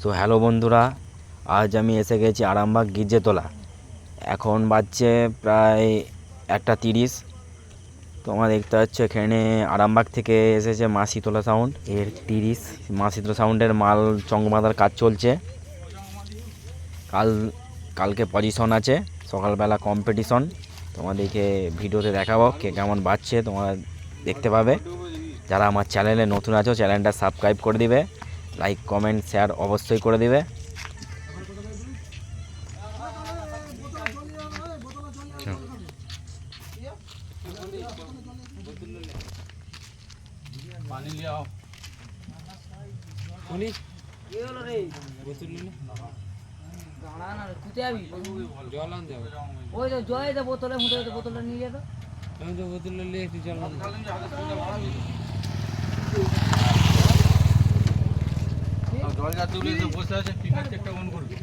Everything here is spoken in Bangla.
তো হ্যালো বন্ধুরা, আজ আমি এসে গেছি আরামবাগ গির্জেতলা। এখন বাজছে প্রায় একটা তিরিশ। তোমরা দেখতে পাচ্ছ, এখানে আরামবাগ থেকে এসেছে মা শীতলা সাউন্ড এর তিরিশ মা শীতলা সাউন্ডের মাল চং বাঁধার কাজ চলছে। কাল, কালকে পজিশন আছে, সকালবেলা কম্পিটিশন তোমাদেরকে ভিডিওতে দেখাবো কে কেমন বাজছে, তোমরা দেখতে পাবে। যারা আমার চ্যানেলে নতুন আছো চ্যানেলটা সাবস্ক্রাইব করে দিবে। লাইক কমেন্ট শেয়ার অবশ্যই করে দিবে। বোতল যাবি বোতলটা নিয়ে তো বোতল নিয়ে একটু জল দরজা তুলে তো বসে আছে পিকার চেকটা অন করবি